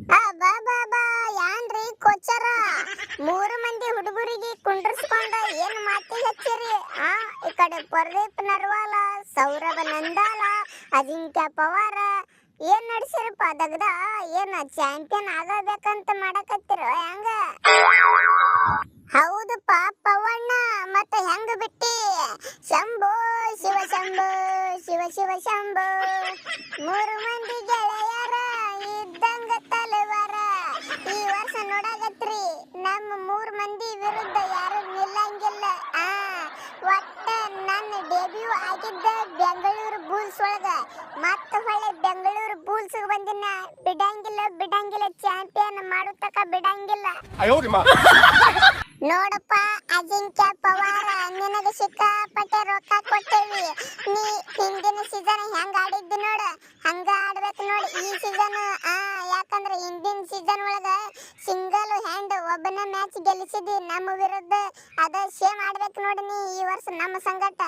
ಬಾ ಬಾ ಬಾ. ಯಾನ್ರಿ ಕೊಚ್ಚರ? ಮೂರು ಮಂದಿ ಹುಡುಗರಿಗೆ ಕುಂಡ್ರಸ್ಕೊಂಡ ಏನ್ ಮಾತಿ ಹಚ್ಚಿರಿ? ಆ, ಈ ಕಡೆ ಪರ್ದೀಪ್ ನರ್ವಾಲ, ಸೌರಭ ನಂದಾಲ, ಅಜಿಂಕ್ಯ ಪವಾರ. ಏನ್ ನಡ್ಸಿರಪ್ಪ ದಗ್ದ? ಏನ್ ಚಾಂಪಿಯನ್ ಆಗಬೇಕಂತ ಮಾಡಕತ್ತಿರ ಹೆಂಗ? ಹೌದಪ್ಪ ಪವಣ್ಣ, ಮತ್ತ ಹೆಂಗ ಬಿಟ್ಟಿ? ಶಂಭೋ, ಶಿವ ಶಂಭೋ, ಶಿವ ಶಿವ, ಶಂಭೋ. ವಿರುದ್ಧ ಯಾರು ನಿಲ್ಲಂಗಿಲ್ಲ. ಆ ಒಟ್ಟ ನನ್ನ ಡೆಬ್ಯೂ ಆಗಿದ್ದ ಬೆಂಗಳೂರು ಬೂಲ್ಸ್ ಒಳಗ. ಮತ್ತೆ ಹೊಳೆ ಬೆಂಗಳೂರು ಬೂಲ್ಸ್ ಬಂದಿನ. ಬಿಡಂಗಿಲ್ಲ ಬಿಡಂಗಿಲ್ಲ ಚಾಂಪಿಯನ್ ಮಾಡುತ್ತಕ ಬಿಡಂಗಿಲ್ಲ. ನೋಡಪ್ಪ ಅಜಿಂಕ್ಯ ಪವಾರ ನಿನಗೆ ಸಿಕ್ಕಾಪಟ್ಟೆ ರೊಕ್ಕ ಕೊಟ್ಟೇವಿ. ನೀ ಹಿಂದಿನ ಸೀಸನ್ ಹೆಂಗ ಆಡಿದ್ದಿ ನೋಡ. ಹಂಗ ಆಡ್ಬೇಕು ನೋಡಿ ಈ ಸೀಸನ್ ಆ ಯಾಕಂದ್ರೆ ಹಿಂದಿನ ಸೀಸನ್ ಒಳಗ ಸಿಂಗಲ್ ಮ್ಯಾಚ್ ಗೆಲ್ಲಿಸಿದಿ ನಮ್ಮ ವಿರುದ್ಧ ಅದ ಶೇ ಆಡ್ಬೇಕು ನೋಡಿ ನೀ ಈ ವರ್ಷ ನಮ್ಮ ಸಂಗಟ.